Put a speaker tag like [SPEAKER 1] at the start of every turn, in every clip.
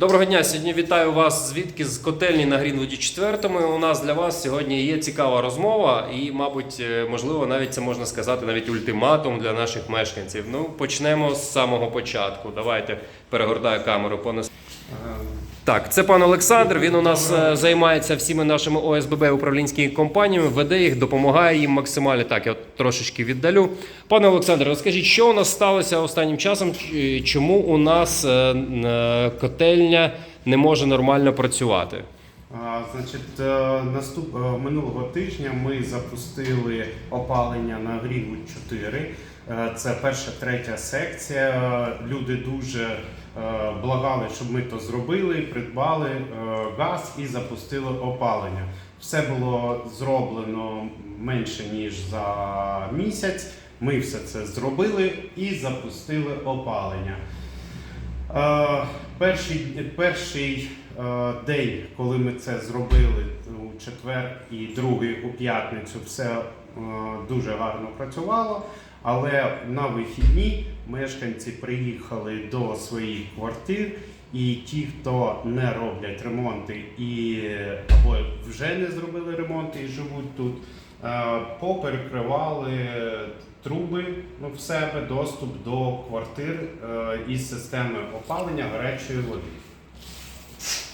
[SPEAKER 1] Доброго дня. Сьогодні вітаю вас звідки з котельні на Грінвуді 4. У нас для вас сьогодні є цікава розмова, і, мабуть, е, можливо, навіть це можна сказати, навіть ультиматум для наших мешканців. Ну, почнемо з самого початку. Давайте перегортаю камеру понес. Так, це пан Олександр. Він у нас е, займається всіми нашими ОСББ управлінськими компаніями, веде їх, допомагає їм максимально. Так, я трошечки віддалю. Пане Олександре, розкажіть, що у нас сталося останнім часом? Чому у нас е, е, котельня не може нормально працювати?
[SPEAKER 2] Значить, наступ минулого тижня ми запустили опалення на Грінвуд 4. Е, Це перша третя секція. Люди дуже благали, щоб ми то зробили, придбали е, газ і запустили опалення. Все було зроблено менше ніж за місяць. Ми все це зробили і запустили опалення. Е, Перший, перший е, день, коли ми це зробили у четвер і другий у п'ятницю, все е, дуже гарно працювало. Але на вихідні мешканці приїхали до своїх квартир, і ті, хто не роблять ремонти і або вже не зробили ремонти і живуть тут, е, поперекривали труби ну, в себе доступ до квартир е, із системи опалення гарячої води.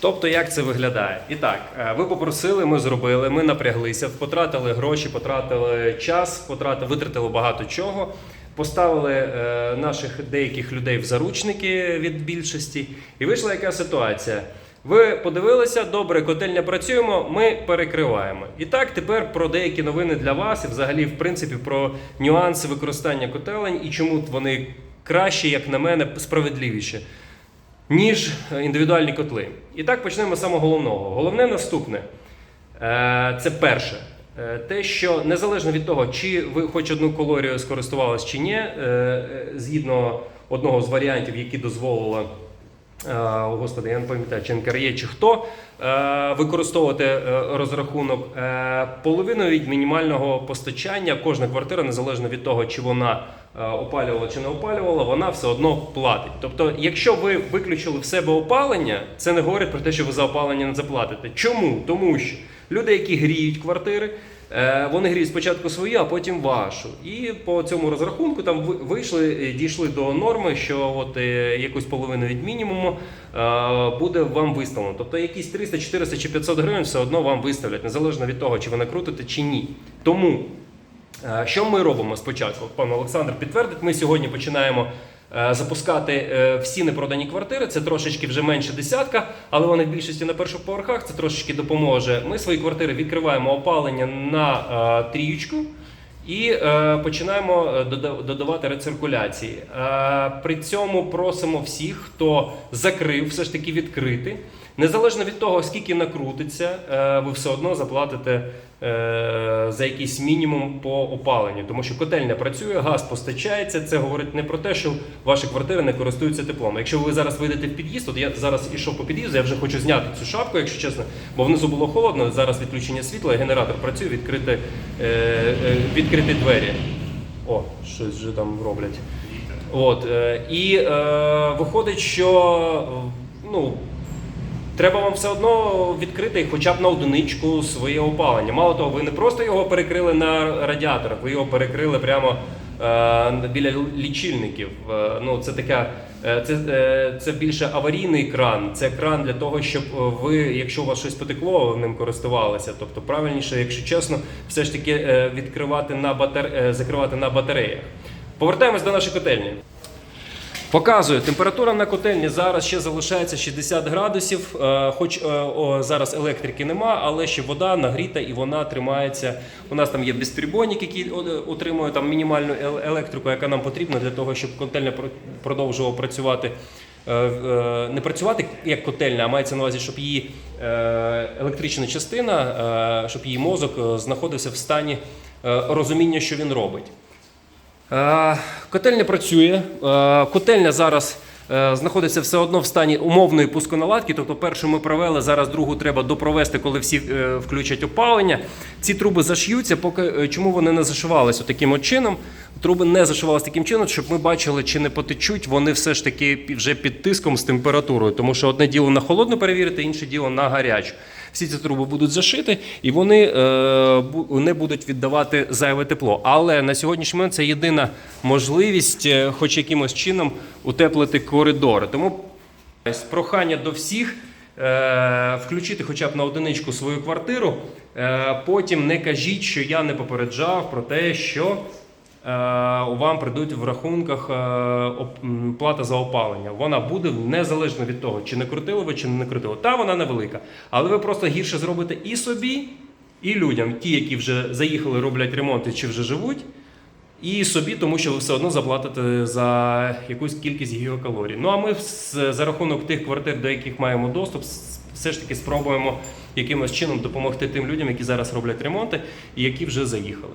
[SPEAKER 1] Тобто, як це виглядає? І так, е, ви попросили, ми зробили, ми напряглися, потратили гроші, потратили час, потратили, витратили багато чого. Поставили е, наших деяких людей в заручники від більшості, і вийшла яка ситуація. Ви подивилися, добре, котельня працюємо, ми перекриваємо. І так, тепер про деякі новини для вас, і взагалі, в принципі, про нюанси використання котелень і чому вони краще, як на мене, справедливіше ніж індивідуальні котли. І так почнемо з самого головного. Головне наступне Е, це перше. Е, Те, що незалежно від того, чи ви хоч одну калорію скористувалися чи ні, е, е, згідно одного з варіантів, які дозволила. Господи, я не пам'ятаю, чи НКРЄ, чи хто використовувати розрахунок половиною від мінімального постачання кожна квартира, незалежно від того, чи вона опалювала чи не опалювала, вона все одно платить. Тобто, якщо ви виключили в себе опалення, це не говорить про те, що ви за опалення не заплатите. Чому? Тому що люди, які гріють квартири, е, вони гріють спочатку свою, а потім вашу. І по цьому розрахунку там вийшли, е, дійшли до норми, що от е, якусь половину від мінімуму буде вам виставлено. Тобто якісь 300, 400 чи 500 гривень все одно вам виставлять, незалежно від того, чи ви накрутите чи ні. Тому Що ми робимо спочатку? Пан Олександр підтвердить. Ми сьогодні починаємо запускати е, всі непродані квартири. Це трошечки вже менше десятка, але вони в більшості на перших поверхах. Це трошечки допоможе. Ми свої квартири відкриваємо опалення на е, тріючку. І е, починаємо е, додавати рециркуляції. Е, при цьому просимо всіх, хто закрив, все ж таки відкрити. Незалежно від того, скільки накрутиться, е, ви все одно заплатите е, за якийсь мінімум по опаленню, тому що котельня працює, газ постачається. Це говорить не про те, що ваші квартири не користуються теплом. Якщо ви зараз вийдете в під'їзд, от я зараз ішов по під'їзду, я вже хочу зняти цю шапку, якщо чесно, бо внизу було холодно. Зараз відключення світла, генератор працює, відкрити, е, відкрити двері. О, щось вже там роблять. От, і е, виходить, що ну, треба вам все одно відкрити хоча б на одиничку своє опалення. Мало того, ви не просто його перекрили на радіаторах, ви його перекрили прямо е, біля лічильників. Е, ну, це така. е, Це, е, це більше аварійний кран. Це кран для того, щоб е, ви, якщо у вас щось потекло, ви ним користувалися. Тобто, правильніше, якщо чесно, все ж таки відкривати на батар... закривати на батареях. Повертаємось до нашої котельні. Показую, температура на котельні зараз ще залишається 60 градусів. Е, Хоч е, зараз електрики нема, але ще вода нагріта і вона тримається. У нас там є безперебойник, який о, е, там мінімальну електрику, яка нам потрібна для того, щоб котельня продовжувала працювати. Е, е, Не працювати як котельня, а мається на увазі, щоб її е, електрична частина, е, щоб її мозок е, знаходився в стані е, розуміння, що він робить. Е, Котельня працює. Е, Котельня зараз е, знаходиться все одно в стані умовної пусконаладки. Тобто, першу ми провели, зараз другу треба допровести, коли всі включать опалення. Ці труби зашиються, поки чому вони не зашивалися таким от чином. Труби не зашивалися таким чином, щоб ми бачили, чи не потечуть вони все ж таки вже під тиском з температурою. Тому що одне діло на холодну перевірити, інше діло на гарячу. Всі ці труби будуть зашиті і вони не будуть віддавати зайве тепло. Але на сьогоднішній момент це єдина можливість, е, хоч якимось чином, утеплити коридори. Тому прохання до всіх. е, Включити хоча б на одиничку свою квартиру. Е, Потім не кажіть, що я не попереджав про те, що вам прийдуть в рахунках е, плата за опалення. Вона буде незалежно від того, чи не крутили ви, чи не крутили. Та вона невелика. Але ви просто гірше зробите і собі, і людям, ті, які вже заїхали, роблять ремонти чи вже живуть. І собі, тому що ви все одно заплатите за якусь кількість гігакалорій. Ну а ми за рахунок тих квартир, до яких маємо доступ, все ж таки спробуємо якимось чином допомогти тим людям, які зараз роблять ремонти і які вже заїхали.